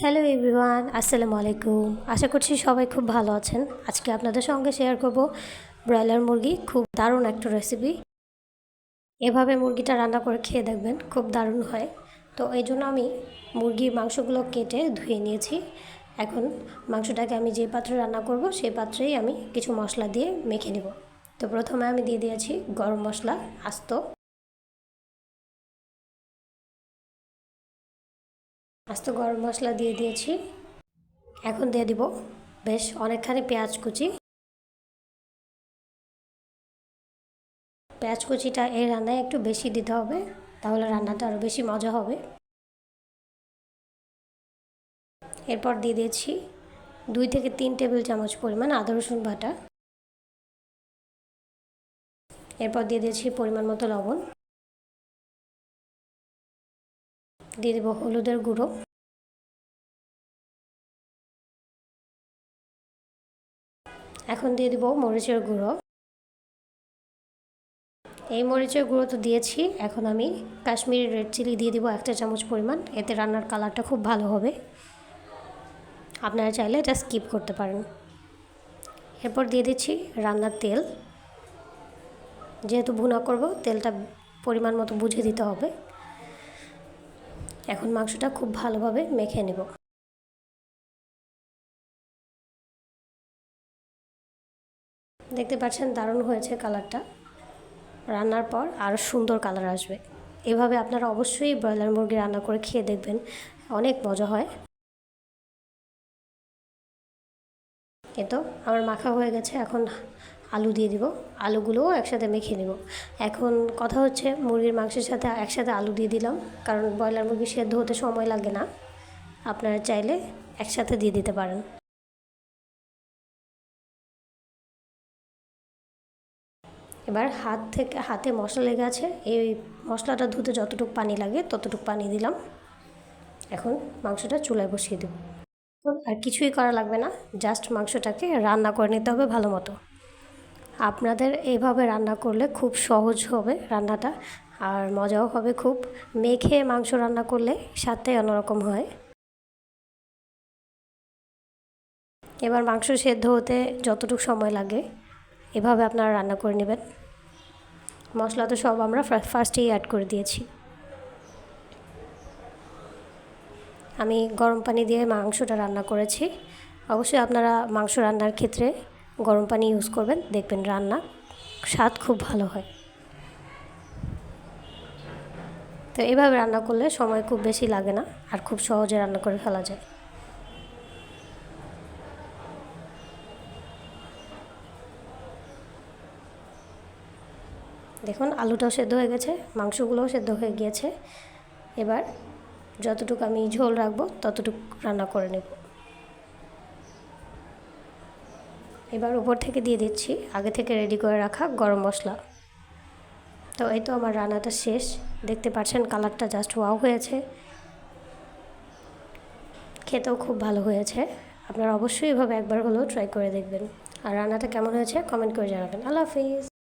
Hello everyone আসসালামু আলাইকুম আশা করছি সবাই খুব ভালো আছেন। আজকে আপনাদের সঙ্গে শেয়ার করব ব্রয়লার মুরগি। খুব দারুণ একটা রেসিপি এভাবে মুরগিটা রান্না করে খেয়ে দেখবেন, খুব দারুণ হয়। তো এই জন্য আমি মুরগির মাংসগুলো কেটে ধুয়ে নিয়েছি। এখন মাংসটাকে আমি যে পাত্রে রান্না করব, সেই পাত্রেই আমি কিছু মশলা দিয়ে মেখে নেব। তো প্রথমে আমি দিয়ে দিয়েছি গরম মশলা, আস্ত। আস্ত গরম মশলা দিয়ে দিয়েছি। এখন দিয়ে দিব বেশ অনেকখানি পেঁয়াজ কুচি। পেঁয়াজ কুচিটা এই রান্নায় একটু বেশি দিতে হবে, তাহলে রান্নাটা আরও বেশি মজা হবে। এরপর দিয়ে দিয়েছি দুই থেকে তিন টেবিল চামচ পরিমাণ আদা, রসুন বাটা। এরপর দিয়ে দিয়েছি পরিমাণ মতো লবণ। দিয়ে দেবো হলুদের গুঁড়ো। এখন দিয়ে দেবো মরিচের গুঁড়ো। এই মরিচের গুঁড়ো তো দিয়েছি, এখন আমি কাশ্মীরি রেড চিলি দিয়ে দিব একটা চামচ পরিমাণ। এতে রান্নার কালারটা খুব ভালো হবে। আপনারা চাইলে এটা স্কিপ করতে পারেন। এরপর দিয়ে দিচ্ছি রান্নার তেল। যেহেতু ভুনা করব, তেলটা পরিমাণ মতো বুঝে দিতে হবে। এখন মাংসটা খুব ভালোভাবে মেখে নেব। দেখতে পাচ্ছেন দারুণ হয়েছে কালারটা। রান্নার পর আরও সুন্দর কালার আসবে। এভাবে আপনারা অবশ্যই ব্রয়লার মুরগি রান্না করে খেয়ে দেখবেন, অনেক মজা হয়। এ তো আমার মাখা হয়ে গেছে, এখন আলু দিয়ে দিব। আলুগুলোও একসাথে মেখে নেব। এখন কথা হচ্ছে, মুরগির মাংসের সাথে একসাথে আলু দিয়ে দিলাম। কারণ ব্রয়লার মুরগি সেদ্ধ হতে সময় লাগে না। আপনারা চাইলে একসাথে দিয়ে দিতে পারেন। এবার হাত থেকে, হাতে মশলা লেগে আছে। এই মশলাটা ধুতে যতটুকু পানি লাগে ততটুকু পানি দিলাম। এখন মাংসটা চুলায় বসিয়ে দেব। আর কিছুই করা লাগবে না। জাস্ট মাংসটাকে রান্না করে নিতে হবে ভালো মতো। আপনাদের এইভাবে রান্না করলে খুব সহজ হবে রান্নাটা আর মজাও হবে খুব। মেখে মাংস রান্না করলে স্বাদটাই অন্যরকম হয়। এবার মাংস সেদ্ধ হতে যতটুকু সময় লাগে, এভাবে আপনারা রান্না করে নেবেন। মশলা তো সব আমরা ফার্স্টেই অ্যাড করে দিয়েছি। আমি গরম পানি দিয়ে মাংসটা রান্না করেছি। অবশ্যই আপনারা মাংস রান্নার ক্ষেত্রে গরম পানি ইউজ করবেন, দেখবেন রান্না স্বাদ খুব ভালো হয়। তো এইভাবে রান্না করলে সময় খুব বেশি লাগে না আর খুব সহজে রান্না করে ফেলা যায়। দেখুন, আলুটাও সেদ্ধ হয়ে গেছে, মাংসগুলোও সেদ্ধ হয়ে গিয়েছে। এবার যতটুকু আমি ঝোল রাখব, ততটুকু রান্না করে নেব। এবার উপর থেকে দিয়ে দিচ্ছি, আগে থেকে রেডি করে রাখা গরম মশলা। তো এই তো আমার রান্নাটা শেষ। দেখতে পাচ্ছেন কালারটা জাস্ট ওয়াও হয়েছে। খেতেও খুব ভালো হয়েছে। আপনারা অবশ্যই এভাবে একবার হলেও ট্রাই করে দেখবেন। আর রান্নাটা কেমন হয়েছে কমেন্ট করে জানাবেন। আল্লাহ হাফিজ।